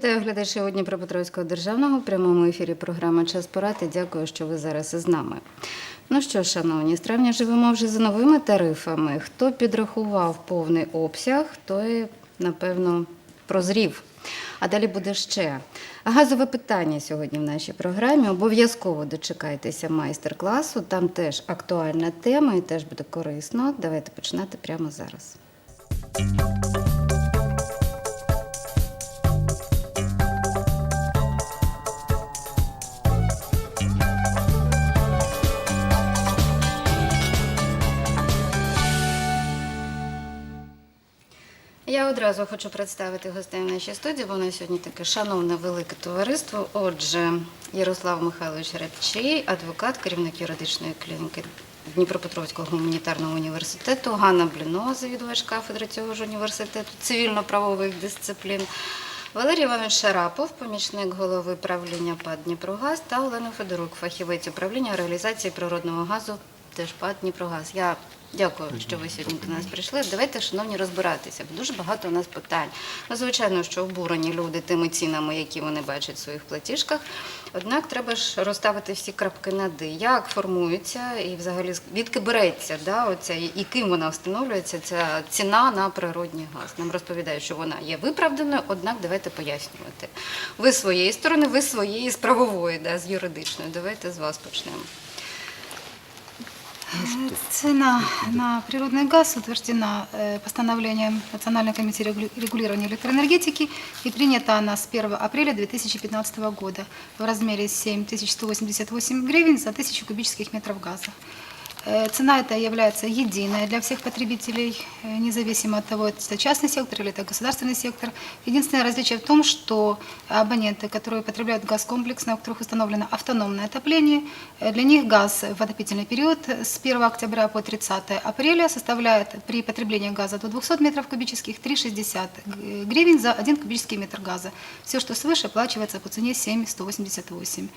Вітаю глядачів Дніпропетровського державного в прямому ефірі програми Час порад і дякую, що ви зараз із нами. Ну що, шановні, з травня живемо вже за новими тарифами. Хто підрахував повний обсяг, той, напевно, прозрів. А далі буде ще газове питання сьогодні в нашій програмі. Обов'язково дочекайтеся майстер-класу. Там теж актуальна тема і теж буде корисно. Давайте починати прямо зараз. Я одразу хочу представити гостей в нашій студії. Воно сьогодні таке шановне велике товариство. Отже, Ярослав Михайлович Рябчий, адвокат, керівник юридичної клініки Дніпропетровського гуманітарного університету, Ганна Блінова, завідувач кафедри цього ж університету цивільно-правових дисциплін. Валерій Іванович Шарапов, помічник голови правління ПАД Дніпрогаз та Олена Федорук, фахівець управління реалізації природного газу теж ПАД Дніпрогаз. Я дякую, що ви сьогодні до нас прийшли. Давайте, шановні, розбиратися, бо дуже багато у нас питань. Ну, звичайно, що обурені люди тими цінами, які вони бачать в своїх платіжках. Однак треба ж розставити всі крапки над «і». Як формується і взагалі відки береться, да, оця, і ким вона встановлюється, ця ціна на природний газ. Нам розповідають, що вона є виправданою, однак давайте пояснювати. Ви своєї сторони, ви з своєї з правової, да, з юридичної. Давайте з вас почнемо. Э, Цена на природный газ утверждена э, постановлением Национальной комиссии регули- регулирования электроэнергетики и принята она с 1 апреля 2015 года в размере 7188 гривен за 1000 кубических метров газа. Э, Цена эта является единая для всех потребителей, э, независимо от того, это частный сектор или это государственный сектор. Единственное различие в том, что абоненты, которые потребляют газ комплексно, у которых установлено автономное отопление, э, для них газ в отопительный период с 1 октября по 30 апреля составляет при потреблении газа до 200 метров кубических 3,60 г- гривен за 1 кубический метр газа. Все, что свыше, оплачивается по цене 7,188.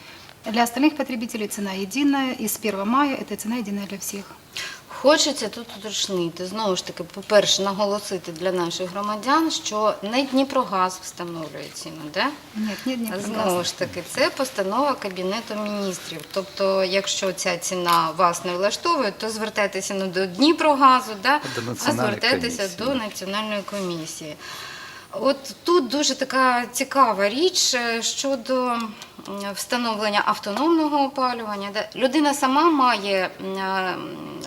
Для остальных потребителей цена единая, и с 1 мая эта цена единая для всех. Хочеться тут уточнити, знову ж таки, по-перше, наголосити для наших громадян, що не Дніпрогаз встановлює ціну, де? Нет, нет, нет. Знову ж таки, це постанова Кабінету міністрів. Тобто, якщо ця ціна вас не влаштовує, то звертайтеся не до Дніпрогазу, да? До а звертайтеся комісії. до Національної комісії. От тут дуже така цікава річ е, щодо встановлення автономного опалювання. Людина сама має е,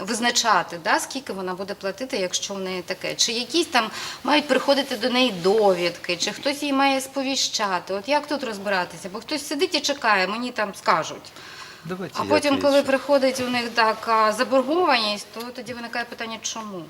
визначати, да, скільки вона буде платити, якщо в неї таке. Чи якісь там мають приходити до неї довідки, чи хтось її має сповіщати. От як тут розбиратися? Бо хтось сидить і чекає, мені там скажуть. Давайте А потім, коли приходить у них така заборгованість, то тоді виникає питання, чому?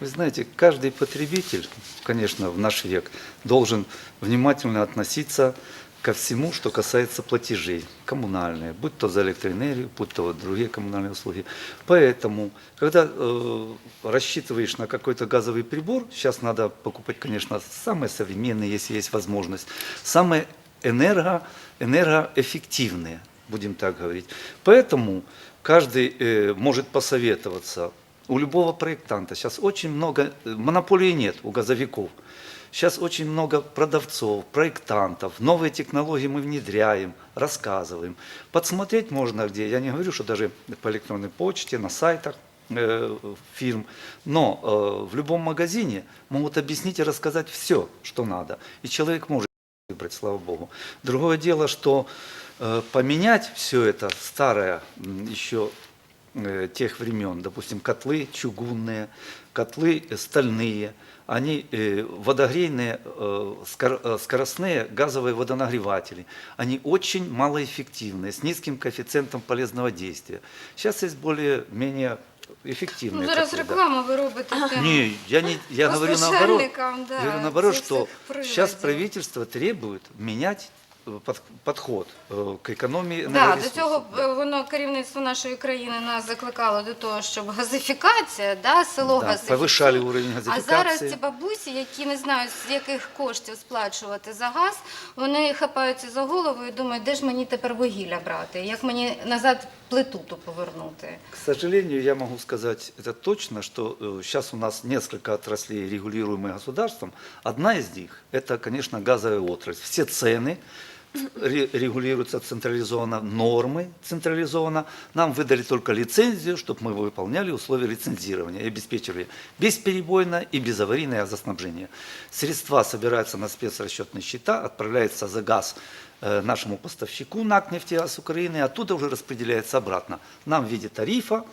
Вы знаете, каждый потребитель, конечно, в наш век, должен внимательно относиться ко всему, что касается платежей коммунальные, будь то за электроэнергию, будь то другие коммунальные услуги. Поэтому, когда э, рассчитываешь на какой-то газовый прибор, сейчас надо покупать, конечно, самые современные, если есть возможность, самые энерго, энергоэффективные, будем так говорить. Поэтому каждый э, может посоветоваться у любого проектанта. Сейчас очень много, э, монополии нет у газовиков. Сейчас очень много продавцов, проектантов, новые технологии мы внедряем, рассказываем. Подсмотреть можно где, я не говорю, что даже по электронной почте, на сайтах э, фирм, но э, в любом магазине могут объяснить и рассказать все, что надо. И человек может выбрать, слава богу. Другое дело, что э, поменять все это старое еще тех времен, допустим, котлы чугунные, котлы э, стальные, они э, водогрейные, э, скор- э, скоростные газовые водонагреватели, они очень малоэффективные, с низким коэффициентом полезного действия. Сейчас есть более-менее эффективные. Ну, зараз котли, да. рекламу ви робите. Не, я, не, я говорю наоборот. Да, Я говорю наоборот, что сейчас правительство требует менять э, подход э, к экономии Да, до энергоресурсов. цього е, воно керівництво нашої країни нас закликало до того, щоб газифікація, да, село Да, газифікує. повишали уровень А газифікації. зараз ці бабусі, які не знають, з яких коштів сплачувати за газ, вони хапаються за голову і думають, де ж мені тепер вугілля брати, як мені назад плиту ту повернути. К сожалению, я могу сказать это точно, что сейчас у нас несколько отраслей, регулируемых государством. Одна из них – это, конечно, газовая отрасль. Все цены Ре- регулируются централизованно, нормы централизованно. Нам выдали только лицензию, чтобы мы выполняли условия лицензирования и обеспечивали бесперебойное и безаварийное газоснабжение. Средства собираются на спецрасчетные счета, отправляются за газ э, нашему поставщику НАК «Нефтегаз Украины», оттуда уже распределяется обратно нам в виде тарифа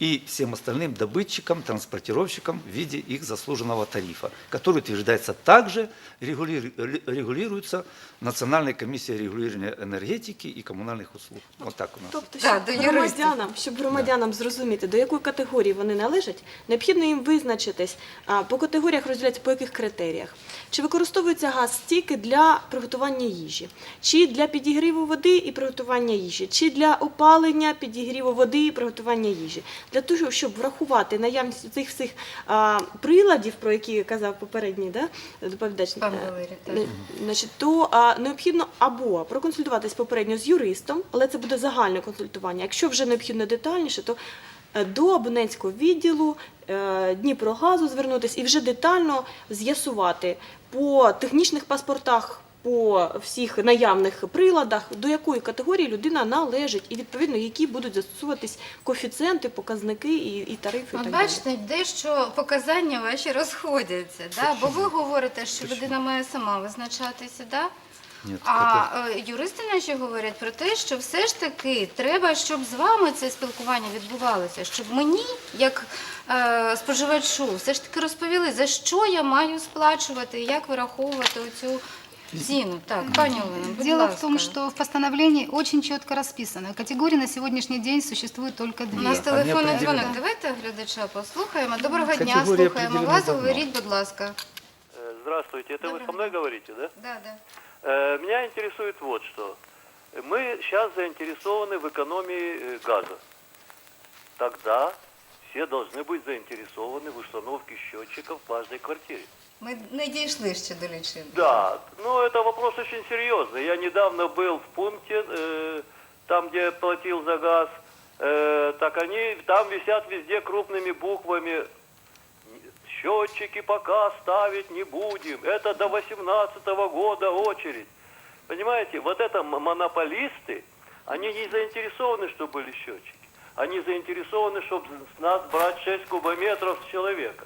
и всем остальным добытчикам, транспортировщикам в виде их заслуженного тарифа, который утверждается также, регули- ре- регулируется Национальной комиссией регулирования энергетики и коммунальных услуг. Вот так у нас. Тобто, Да, щоб до юристів. громадянам, щоб громадянам зрозуміти, до якої категорії вони належать, необхідно їм визначитись а, по категоріях розділяться по яких критеріях. Чи використовується газ тільки для приготування їжі, чи для підігріву води і приготування їжі, чи для опалення, підігріву води і приготування їжі. Для того, щоб врахувати наявність цих всіх а, приладів, про які казав попередній да, доповідач, Пан е, Валерій, так. Значить, то а, необхідно або проконсультуватись попередньо з юристом, але це буде загальне консультування. Якщо вже необхідно детальніше, то е, до абонентського відділу е, Дніпрогазу звернутися і вже детально з'ясувати по технічних паспортах. По всіх наявних приладах, до якої категорії людина належить, і відповідно які будуть застосовуватись коефіцієнти, показники і, і тарифи. От так далі. дещо показання ваші розходяться, да? бо ви говорите, що людина має сама визначатися, да? Нет, а е, юристи наші говорять про те, що все ж таки треба, щоб з вами це спілкування відбувалося, щоб мені, як е, споживачу, все ж таки розповіли, за що я маю сплачувати, як вираховувати оцю ціну. Так, пані Олена, будь Дело ласка. в том, что в постановлении очень четко расписано. Категорий на сегодняшний день существует только У две. нас телефонний определені. дзвоник. Давайте глядача послухаємо. Доброго дня, Категорія слухаємо определена вас. давно. Говоріть, будь ласка. Э, Здравствуйте, это вы Доброго со мной говорите, да? Да, да. Э, Меня интересует вот что. Мы сейчас заинтересованы в экономии э, газа. Тогда все должны быть заинтересованы в установке счетчиков в каждой квартире. Ми не дійшли ще до лічильника. Да, но это вопрос очень серьезный. Я недавно был в пункте, э, там, где платил за газ. Э, так они, там висят везде крупными буквами. Счетчики пока ставить не будем. Это до 18 года очередь. Понимаете, вот это монополисты, они не заинтересованы, чтобы были счетчики. Они заинтересованы, чтобы с нас брать 6 кубометров с человека.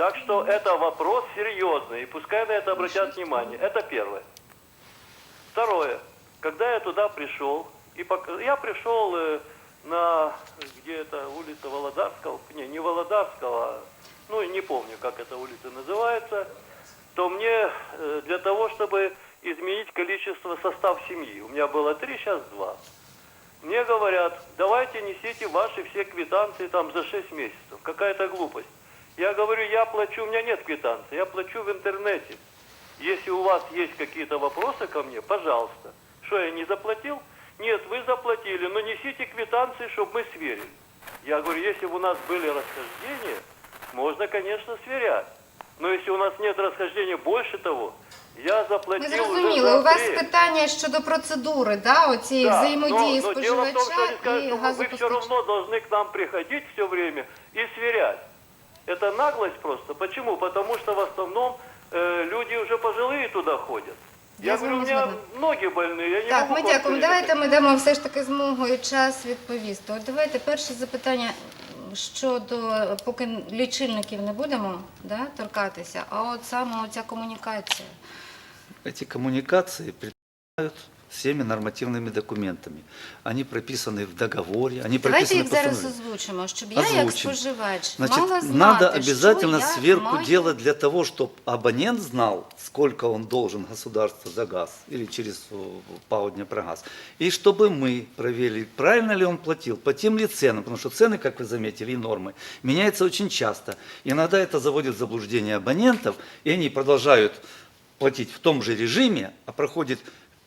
Так что это вопрос серьезный, и пускай на это обратят внимание. Это первое. Второе. Когда я туда пришел, и пок- я пришел э, на где это улица Володарского, не, не Володарского, а, ну не помню, как эта улица называется, то мне э, для того, чтобы изменить количество состав семьи, у меня было три, сейчас два. Мне говорят, давайте несите ваши все квитанции там за 6 месяцев. Какая-то глупость. Я говорю, я плачу, у меня нет квитанции, я плачу в интернете. Если у вас есть какие-то вопросы ко мне, пожалуйста. Что, я не заплатил? Нет, вы заплатили, но несите квитанции, чтобы мы сверили. Я говорю, если бы у нас были расхождения, можно, конечно, сверять. Но если у нас нет расхождения больше того, я Ми заплатил уже зрозуміли, за у вас апрель. питання щодо процедури, да, оцієї Да, взаємодії но, но дело в том, что споживача они скажут, і что вы, вы все газопостачальника. равно должны к нам приходить все время и сверять. Это наглость просто. Почему? Потому что в основном э, люди уже пожилые туда ходят. Я Я, с говорю, у вами меня згодна. ноги больные, я не Так, могу ми к вам дякуємо. все время Давайте ми дамо все ж таки змогу і час відповісти. От давайте перше запитання щодо, поки лічильників не будемо да, торкатися, а от саме оця комунікація. Эти коммуникации предполагают всеми нормативными документами. Они прописаны в договоре, они Давайте прописаны їх в зараз постановлении. озвучимо, щоб я як Озвучим. споживач Значит, мала знати, надо що обязательно я сверку маю. делать для того, чтобы абонент знал, сколько он должен государству за газ или через э, ПАО Днепрогаз. И чтобы мы проверили, правильно ли он платил по тем ли ценам, потому что цены, как вы заметили, и нормы меняются очень часто. Иногда это заводит в заблуждение абонентов, и они продолжают платить в том же режиме, а проходит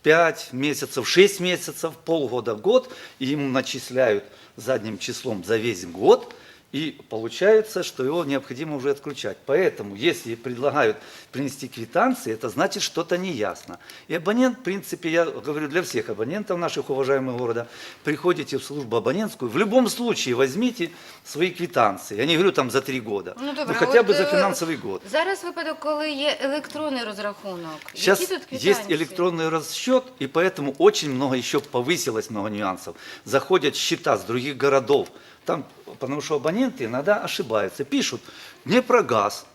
5 месяцев, 6 месяцев, полгода, год, и ему начисляют задним числом за весь год, И получается, что его необходимо уже отключать. Поэтому, если предлагают принести квитанции, это значит что-то неясно. И абонент, в принципе, я говорю для всех абонентов наших уважаемых города, приходите в службу абонентскую, в любом случае возьмите свои квитанции. Я не говорю там за три года, Ну, ну, добре, хотя от, бы за е, финансовый год. Зараз випадок, коли є електронний розрахунок. Сейчас Які тут есть квитанції? электронный расчет, и поэтому очень много еще повысилось, много нюансов. Заходят счета с других городов, там, потому что абоненты иногда ошибаются, пишут Днепрогаз,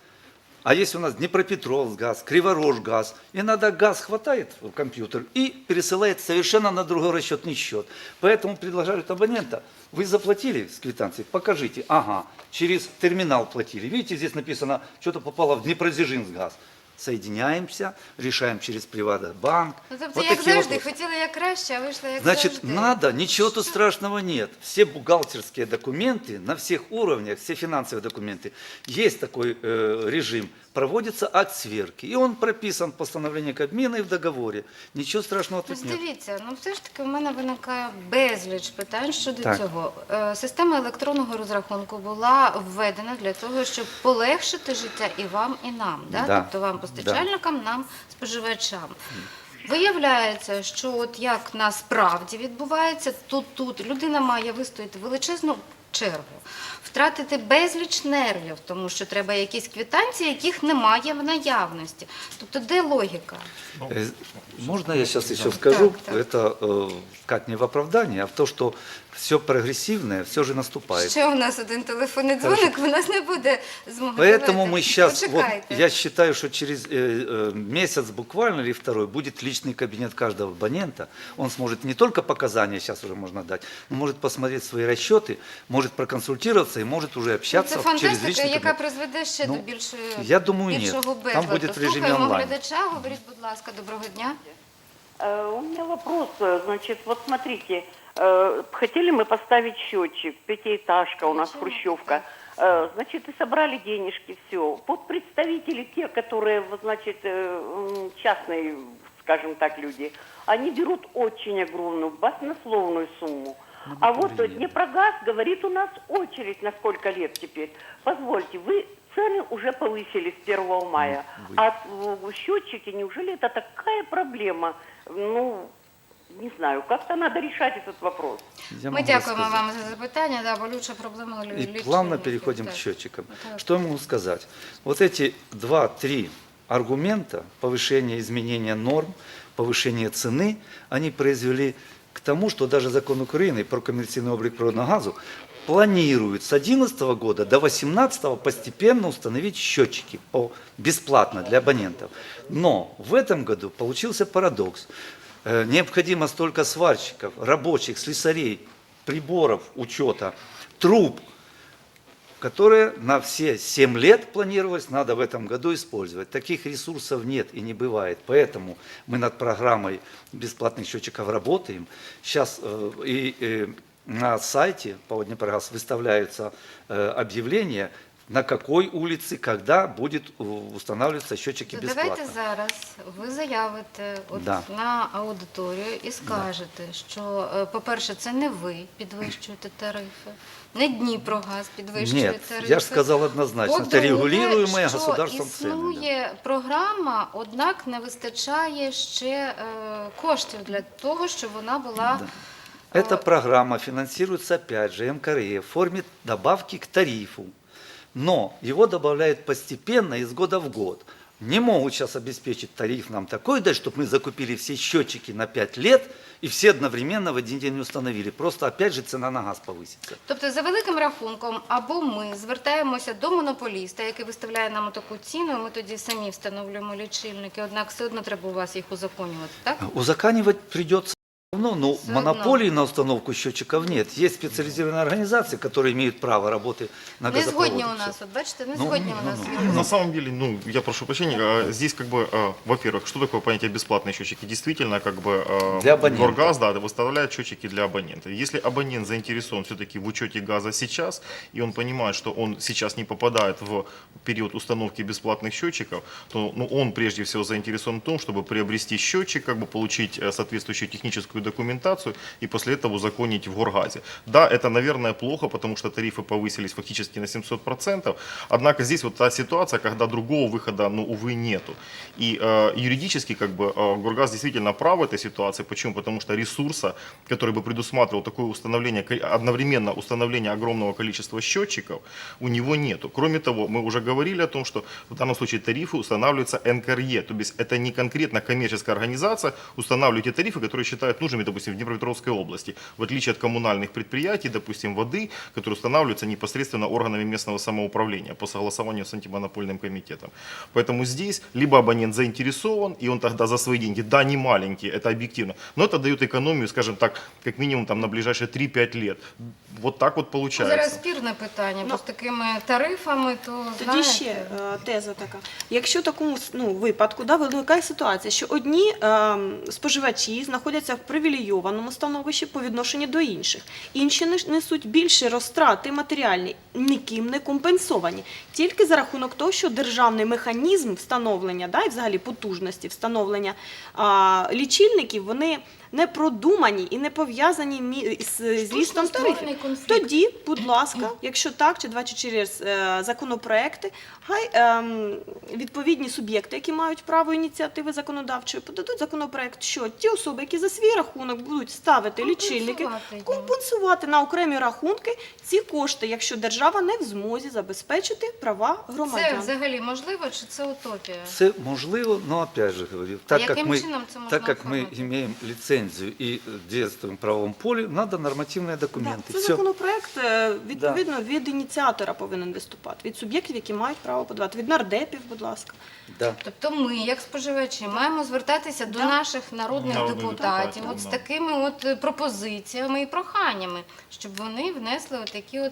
а если у нас Днепропетровск Криворож газ, иногда газ хватает в компьютер и пересылает совершенно на другой расчетный счет. Поэтому предлагают абонента, вы заплатили с квитанцией, покажите, ага, через терминал платили. Видите, здесь написано, что-то попало в Днепродзержинск газ. Соединяемся, решаем через Приватбанк. Ну, тобто, Вот як завжди, вопросы. хотіли як краще, а вийшло як Значит, завжди. надо, ничего тут страшного нет. Все бухгалтерские документы на всех уровнях, все финансовые документы, есть такой э, режим, проводится акт сверки. И он прописан в постановлении Кабмина и в договоре. Ничего страшного тут нет. дивіться, ну все ж таки в мене виникає безліч питань щодо Так. цього. Е, Система електронного розрахунку була введена для того, щоб полегшити життя і вам, і нам. Да? Да. Тобто вам, постачальникам, нам, споживачам. Виявляється, що от як насправді відбувається, то тут людина має вистояти величезну чергу, втратити безліч нервів, тому що треба якісь квитанції, яких немає в наявності. Тобто, де логіка? Э, Можно я сейчас еще скажу? Так, так. Это э, как не в оправдание, а в то, что все прогрессивное все же наступает. Ще у нас один телефонний дзвоник, у нас не буде змоги. Поэтому Давайте, мы сейчас, вот, почекайте. я считаю, что через э, э, месяц буквально или второй будет личный кабинет каждого абонента. Он сможет не только показания, сейчас уже можно дать, но может посмотреть свои расчеты, может проконсультироваться и может уже Ну, общаться Це через фантастика, личный яка кабинет. призведе ще Ну, до більшої я думаю, ні. більшого Там безладу. буде в режимі Слухаємо онлайн. глядача, говоріть, будь ласка, доброго дня. Э, У меня вопрос, э, значит, вот смотрите, э, хотели мы поставить счетчик, пятиэтажка у нас, хрущевка, значит, и собрали денежки, все. Вот представители, те, которые, значит, частные, скажем так, люди, они берут очень огромную, баснословную сумму. А вот Днепрогаз говорит, у нас очередь на сколько лет теперь. Позвольте, вы цены уже повысили с 1 мая, а счетчики, неужели это такая проблема? Ну, не знаю, как-то надо решать этот вопрос. Я Ми могу дякуємо рассказать. вам за запитання. Да, болюча проблема лю- И лічильників, плавно переходим так. к счетчикам. Так. Что я могу сказать? Вот эти два-три аргумента повышения, изменения норм, повышения цены, они произвели к тому, что даже закон Украины про коммерческий облик природного газа планирует с 2011 года до 2018 постепенно установить счетчики по, бесплатно для абонентов. Но в этом году получился парадокс. Э, Необходимо столько сварщиков, рабочих, слесарей, приборов учета, труб, которые на все 7 лет планировалось, надо в этом году использовать. Таких ресурсов нет и не бывает. Поэтому мы над программой бесплатных счетчиков работаем. Сейчас э, и э, на сайте по Днепрогаз выставляются э, объявления, на какой улице, когда будет э, устанавливаться счетчики То бесплатно. давайте зараз ви заявите от Да. на аудиторію і скажете, що, е, по-перше, це не ви підвищуєте тарифи, не Дніпрогаз підвищує Нет, тарифи. я же сказал однозначно, это По-друге, регулируемая що государством цены. да. Існує програма, однак не вистачає ще е, коштів для того, щоб вона була. Эта э, программа финансируется опять же МКРЕ в форме добавки к тарифу. Но его добавляют постепенно из года в год. Не могут сейчас обеспечить тариф нам такой дать, чтобы мы закупили все счетчики на 5 лет и все одновременно в один день установили. Просто опять же цена на газ повысится. Тобто, за великим рахунком, або ми звертаємося до монополіста, який виставляє нам таку ціну, і ми тоді самі встановлюємо лічильники, однак все одно треба у вас їх узаконювати, так? Узаканивать придется но Всё монополии на установку счетчиков нет. Есть специализированные организации, которые имеют право работы на Не згодні газопроводах. у нас, от бачите, не Ну, згодні у ну, нас. ну, На самом деле, ну, я прошу прощения, а, здесь как бы, а, во-первых, что такое понятие бесплатные счетчики? Действительно, как бы а, Для абонента. Горгаз, да, выставляет счетчики для абонента. Если абонент заинтересован все-таки в учете газа сейчас, и он понимает, что он сейчас не попадает в период установки бесплатных счетчиков, то ну, он прежде всего заинтересован в том, чтобы приобрести счетчик, как бы получить э, соответствующую техническую техническую документацию и после этого узаконить в Горгазе. Да, это, наверное, плохо, потому что тарифы повысились фактически на 700%, однако здесь вот та ситуация, когда другого выхода, ну, увы, нету. И э, юридически, как бы, э, Горгаз действительно прав в этой ситуации. Почему? Потому что ресурса, который бы предусматривал такое установление, одновременно установление огромного количества счетчиков, у него нету. Кроме того, мы уже говорили о том, что в данном случае тарифы устанавливаются НКРЕ, то есть это не конкретно коммерческая организация устанавливает те тарифы, которые считают нужными, допустим, в Днепропетровской области, в отличие от коммунальных предприятий, допустим, воды, которые устанавливаются непосредственно органами местного самоуправления по согласованию с антимонопольным комитетом. Поэтому здесь либо абонент заинтересован, и он тогда за свои деньги, да, не маленькие, это объективно, но это дает экономию, скажем так, как минимум там, на ближайшие 3-5 лет. Вот так вот получается. Зараз спірне питання, бо Ну, з такими тарифами, то Тоді знаєте, ще е, теза така. Якщо в такому ну, випадку да, виникає ситуація, що одні е, споживачі знаходяться в привілейованому становищі по відношенню до інших, інші несуть більше розтрати матеріальні, ніким не компенсовані, тільки за рахунок того, що державний механізм встановлення да, і взагалі потужності встановлення а, лічильників, вони не продумані і не пов'язані мі- з з рістом створений тарифів. конфлікт. Тоді, будь ласка, якщо так, чи два чи через е, законопроекти, хай ем, відповідні суб'єкти, які мають право ініціативи законодавчої, подадуть законопроект, що ті особи, які за свій рахунок будуть ставити лічильники, Компенсувати на окремі рахунки ці кошти, якщо держава не в змозі забезпечити права це громадян. взагалі можливо чи це утопія? Це можливо, но опять же говорю, так как яким мы, чином це можна так как мы оформити? имеем лицензию и действуем в правовом поле, надо нормативные Да, документы. це Всё. законопроект е, відповідно від ініціатора повинен виступати, від суб'єктів, які мають право подавати, від нардепів, будь ласка. Да. Тобто ми, як споживачі, маємо звертатися до Да. наших народних Народних депутатів, депутатів, от з да. такими от е, пропозиціями і проханнями, щоб вони внесли от такі от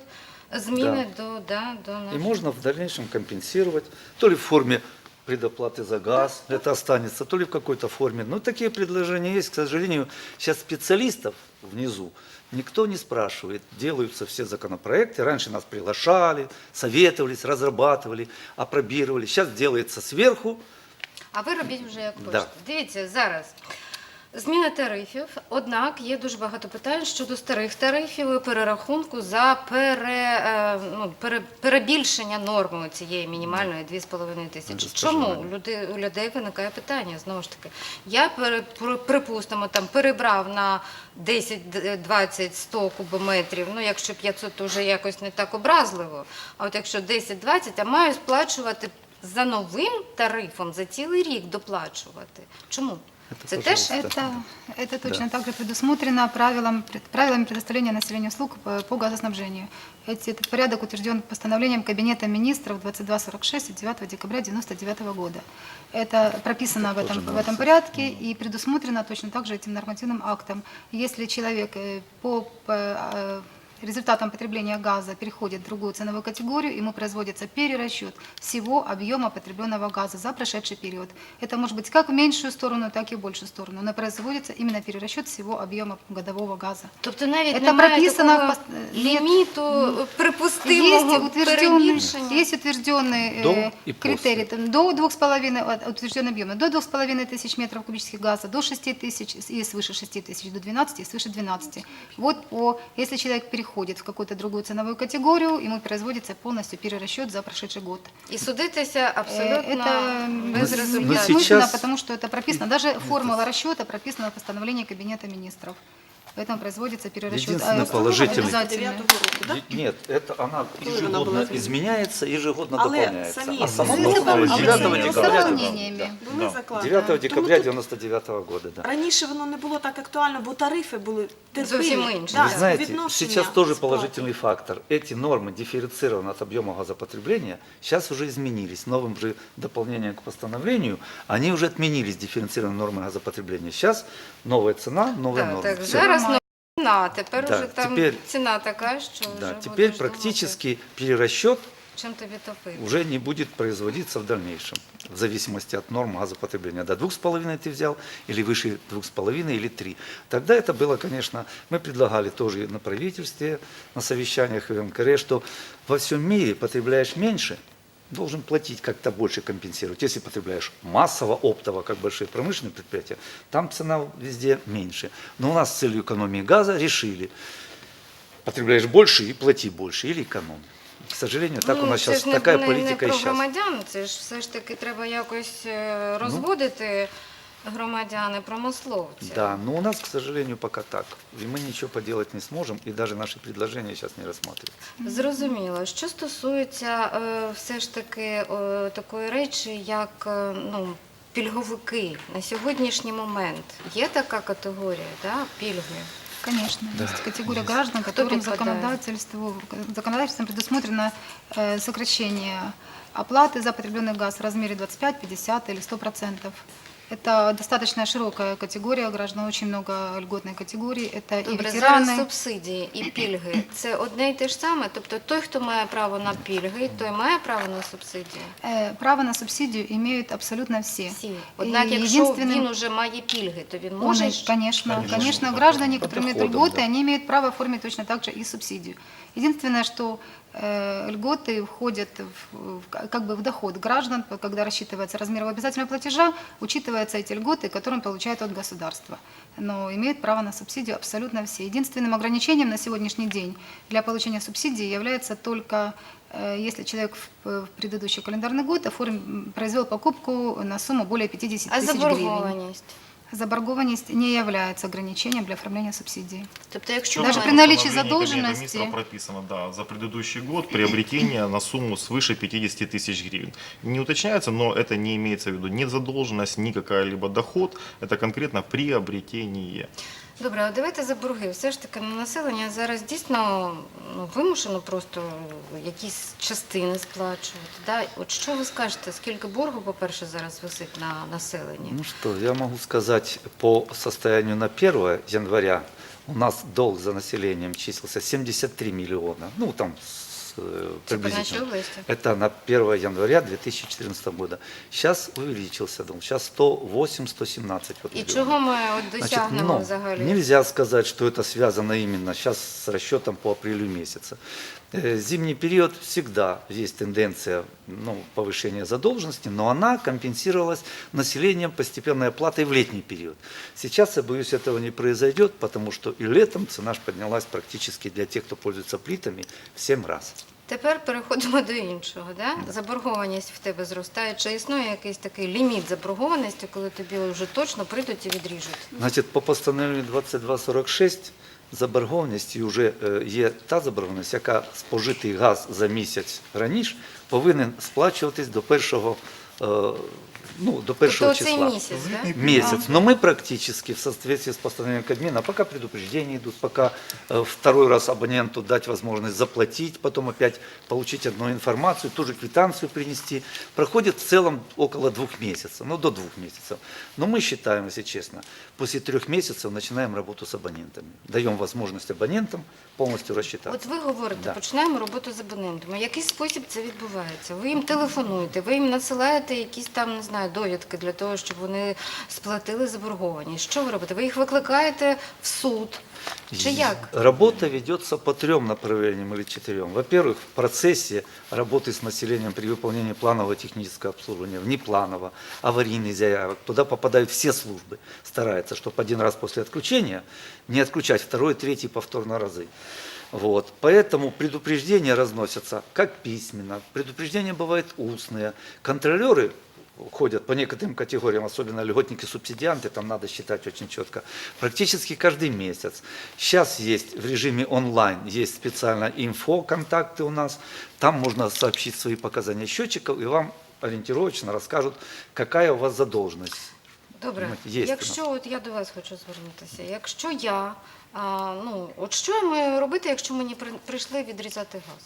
зміни до, да, до И наших. можно в дальнейшем компенсировать, то ли в форме предоплаты за газ, это останется, то ли в какой-то форме. Но такие предложения есть. К сожалению, сейчас специалистов внизу никто не спрашивает. Делаются все законопроекты. Раньше нас приглашали, советовались, разрабатывали, апробировали. Сейчас делается сверху. А ви робіть вже як Да. Дивіться, зараз зміна тарифів, однак є дуже багато питань щодо старих тарифів і перерахунку за пере, е, ну, пере, перебільшення норми цієї мінімальної 2,5 тисячі. Чому люди, у людей виникає питання? Знову ж таки, я припустимо, там перебрав на 10, д- 20, 100 кубометрів, ну якщо 500, то вже якось не так образливо. А от якщо 10, 20, а маю сплачувати за новим тарифом за цілий рік доплачувати. Чому? Це, Це теж. Это, это точно так же предусмотрено правилом, правилами предоставления населению услуг по, по газоснабжению. Эти- этот порядок утвержден постановлением Кабинета министров 2246 от 9 декабря 1999 года. Это прописано в тоже этом, в этом порядке и предусмотрено точно так же этим нормативным актом. Если человек э, по, по, э, результатам потребления газа переходит в другую ценовую категорию, ему производится перерасчет всего объема потребленного газа за прошедший период. Это может быть как в меньшую сторону, так и в большую сторону, но производится именно перерасчет всего объема годового газа. Тобто навіть Це немає прописано в такого пос- ліміту Есть припустимого утвержденный, перебільшення. есть утвержденный До э, и критерий там, до 2,5 от- утвержденный объема, до 2,5 тысяч метров кубических газа, до 6 тысяч и свыше 6 тысяч, до 12 и свыше 12. Вот по, если человек переходит в какую-то другую ценовую категорию, ему производится полностью перерасчет за прошедший год. І судитися Э, абсолютно Это ну, бессмысленно, сейчас- потому что это прописано. Даже формула расчета прописана в постановлении Кабинета министров. Поэтому производится перерасчет. Единственное, А, положительный- обязательно. 9 року, да? Е- Нет, это она Коли вона була ежегодно змінена? изменяется, ежегодно Але дополняется. самі а сама зміни норма були 9 змінені декабря, дополнениями. Були Да. закладені. 9 Тому декабря тут 99 года, да. Раніше воно не було так актуально, бо тарифи були терпимі. Зовсім інші. Да, Вы знаете, відношення сейчас тоже сплати. положительный фактор. Эти нормы дифференцированы от объема газопотребления, сейчас уже изменились. Новым же дополнением к постановлению, они уже отменились, дифференцированные нормы газопотребления. Сейчас новая цена, новые Так, нормы. так, Всё. зараз ну, ціна, тепер Да, уже там тепер- ціна така, що вже Да, будеш теперь думати, практически перерасчет чим тобі топити. уже не будет производиться в дальнейшем, в зависимости от норм газопотребления. До 2,5 ты взял, или выше 2,5, или 3. Тогда это было, конечно, мы предлагали тоже и на правительстве, на совещаниях в МКР, что во всем мире потребляешь меньше, должен платить как-то больше компенсировать. Если потребляешь массово, оптово, как большие промышленные предприятия, там цена везде меньше. Но у нас с целью экономии газа решили, потребляешь больше и плати больше, или экономи. К сожалению, так у Ну, нас це сейчас не, такая не, политика не про сейчас. громадян, це ж все ж таки треба якось е, розводити громадян і промисловців. Да, но у нас, к сожалению, пока так. И мы ничего поделать не сможем, и даже наши предложения сейчас не рассматриваются. Зрозуміло. Що стосується е, все ж таки е, такої речі, як е, ну, пільговики на сьогоднішній момент, є така категорія, да? пільги? Конечно, Да, есть категория есть. граждан, Кто которым попадает? законодательству, законодательством предусмотрено э, сокращение оплаты за потребленный газ в размере 25, 50 или 100 процентов. Это достаточно широкая категория граждан, очень много льготной категории. Это и Добре, зараз ветераны. субсидії і пільги це одне й те ж саме. Тобто той, хто має право на пільги, той має право на субсидії. Э, Право на субсидию имеют абсолютно все. Всі. Однак, И якщо единственным- він уже має пільги, то він Он, може конечно, конечно, Конечно. граждане, По которые имеют доходам, льготы, да. они имеют право оформить точно так же и субсидию. Единственное, что э, льготы входят в, как бы в доход граждан, когда рассчитывается размер обязательного платежа, учитываются эти льготы, которые он получает от государства. Но имеют право на субсидию абсолютно все. Единственным ограничением на сегодняшний день для получения субсидии является только э, если человек в, предыдущий календарный год оформил, произвел покупку на сумму более 50 а тысяч гривен. заборгованість. Заборгованность не является ограничением для оформления субсидии. Тобто, якщо Даже при наличии задолженности- прописано, да, за предыдущий год приобретение на сумму свыше 50 тысяч гривен. Не уточняется, но это не имеется в виду ни задолженность, ни какая-либо доход, это конкретно приобретение. Добре, а давайте за борги. Все ж таки на населення зараз дійсно ну, вимушено просто якісь частини сплачувати. Да? От що ви скажете, скільки боргу, по-перше, зараз висить на населенні? Ну что, я могу сказать, по состоянию на 1 января у нас долг за населением числился 73 миллиона. Ну, там э, Це по нашій приблизительно. області. Это на 1 января 2014 года. Сейчас увеличился долг, сейчас 108-117. Вот І миллионов. чого ми от Значит, досягнемо но взагалі? нельзя сказать, что это связано именно сейчас с расчетом по апрелю месяца. Э, Зимний период всегда есть тенденция ну, повышения задолженности, но она компенсировалась населением постепенной оплатой в летний период. Сейчас, я боюсь, этого не произойдет, потому что и летом цена ж поднялась практически для тех, кто пользуется плитами, в 7 раз. Тепер переходимо до іншого. Да? Заборгованість в тебе зростає. Чи існує якийсь такий ліміт заборгованості, коли тобі вже точно прийдуть і відріжуть? Значить, по постановленню 2246 заборгованості вже е, є та заборгованість, яка спожитий газ за місяць раніше повинен сплачуватись до першого, е, ну, до першого тобто цей числа. місяць, да? Месяц. Но мы практически в соответствии с постановлением Кабмина, пока предупреждения идут, пока э, второй раз абоненту дать возможность заплатить, потом опять получить одну информацию, ту же квитанцию принести, проходит в целом около двух месяцев, ну до двух месяцев. Но мы считаем, если честно, после трех месяцев начинаем работу с абонентами. Даем возможность абонентам полностью рассчитаться. От ви говорите, Да. починаємо роботу з абонентами. Який спосіб це відбувається? Ви їм телефонуєте, ви їм надсилаєте якісь там, не знаю, довідки для того, щоб вони сплатили заборгованість. Що ви робите? Ви їх викликаєте в суд? Чи як? Работа ведется по трем направлениям или четырем. Во-первых, в процессе работы с населением при выполнении планового технического обслуживания, внепланового, аварийных заявок, туда попадают все службы. Стараются, чтобы один раз после отключения не отключать второй, третий, повторно разы. Вот. Поэтому предупреждения разносятся как письменно, предупреждения бывают устные. Контролеры ходят по некоторым категориям, особенно льготники-субсидианты, там надо считать очень четко, практически каждый месяц. Сейчас есть в режиме онлайн, есть специально инфо, контакты у нас, там можно сообщить свои показания счетчиков, и вам ориентировочно расскажут, какая у вас задолженность. Добре, Понимаете, є якщо от я до вас хочу звернутися, якщо я, а, ну от що я маю робити, якщо мені при- прийшли відрізати газ?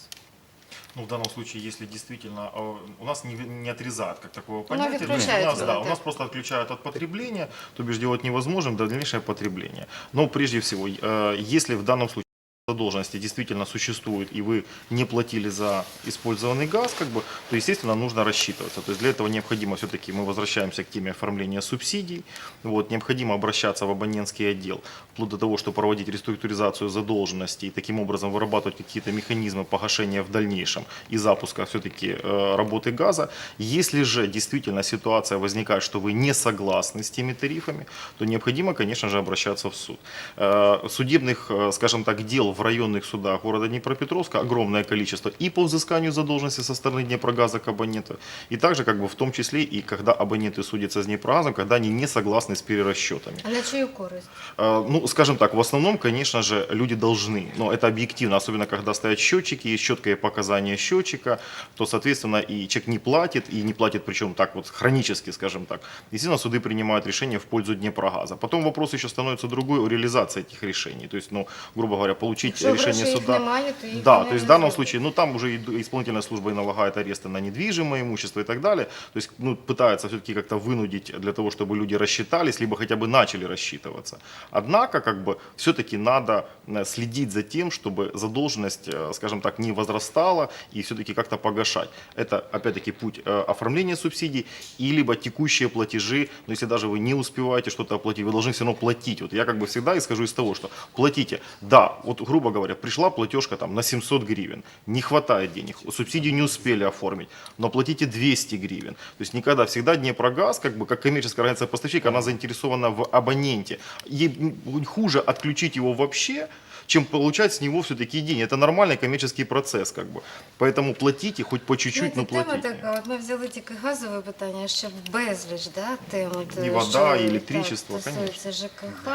Ну, в данном случае, если действительно э, у нас не, не отрезают как такого понятия, у нас, да. у нас просто отключают от потребления, то бишь делать невозможным дальнейшее потребление. Но прежде всего, э, если в данном случае задолженности действительно существует, и вы не платили за использованный газ, как бы, то, естественно, нужно рассчитываться. То есть для этого необходимо все-таки, мы возвращаемся к теме оформления субсидий, вот, необходимо обращаться в абонентский отдел, вплоть до того, что проводить реструктуризацию задолженности и таким образом вырабатывать какие-то механизмы погашения в дальнейшем и запуска все-таки э, работы газа. Если же действительно ситуация возникает, что вы не согласны с теми тарифами, то необходимо, конечно же, обращаться в суд. Э, Судебных, э, скажем так, дел в районных судах города Днепропетровска огромное количество и по взысканию задолженности со стороны Днепрогаза к абоненту, и также как бы в том числе и когда абоненты судятся с Днепрогазом, когда они не согласны с перерасчетами. А на чию користь? Э, Ну, скажем так, в основном, конечно же, люди должны, но это объективно, особенно когда стоят счетчики, есть четкое показание счетчика, то, соответственно, и человек не платит, и не платит, причем так вот хронически, скажем так. Естественно, суды принимают решение в пользу Днепрогаза. Потом вопрос еще становится другой о реализации этих решений. То есть, ну, грубо говоря, получить Якщо решение грошей їх суда. немає, то їх Да, не то есть в данном реалізують. случае, ну там уже и д- исполнительная служба и налагает аресты на недвижимое имущество и так далее. То есть ну, пытается все-таки как-то вынудить для того, чтобы люди рассчитались, либо хотя бы начали рассчитываться. Однако, как бы, все-таки надо э, следить за тем, чтобы задолженность, э, скажем так, не возрастала и все-таки как-то погашать. Это, опять-таки, путь э, оформления субсидий и либо текущие платежи, но если даже вы не успеваете что-то оплатить, вы должны все равно платить. Вот я как бы всегда исхожу из того, что платите. Да, вот грубо говоря, пришла платежка там на 700 гривен, не хватает денег, субсидию не успели оформить, но платите 200 гривен. То есть никогда, всегда Днепрогаз, как бы как коммерческая организация поставщик, она заинтересована в абоненте. Ей хуже отключить его вообще, чем получать с него все-таки деньги. Это нормальный коммерческий процесс, как бы. Поэтому платите хоть по чуть-чуть, но Знаєте, тема платите. така, от ми взяли тільки газове питання, ще безліч да, тем. от, І вода, що, і електричество, так, стосується ЖКХ.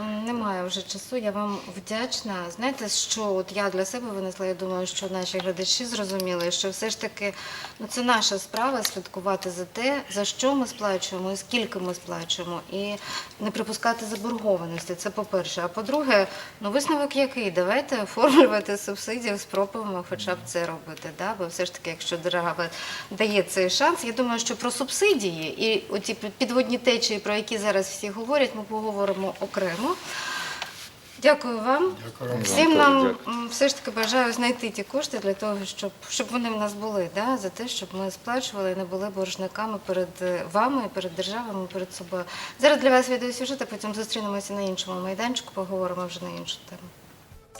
М, Немає вже часу, я вам вдячна. Знаєте, що от я для себе винесла, я думаю, що наші глядачі зрозуміли, що все ж таки ну, це наша справа слідкувати за те, за що ми сплачуємо і скільки ми сплачуємо, і не припускати заборгованості. Це по-перше. А по-друге, ну висновок який? Давайте оформлювати субсидії, спробуємо хоча б це робити. Да? Бо все ж таки, якщо держава дає цей шанс, я думаю, що про субсидії і оті підводні течії, про які зараз всі говорять, ми поговоримо окремо. Дякую вам. Всім нам м, все ж таки бажаю знайти ті кошти для того, щоб, щоб вони в нас були, да? за те, щоб ми сплачували і не були боржниками перед е, вами, перед державами, перед собою. Зараз для вас відеосюжет, а потім зустрінемося на іншому майданчику, поговоримо вже на іншу тему.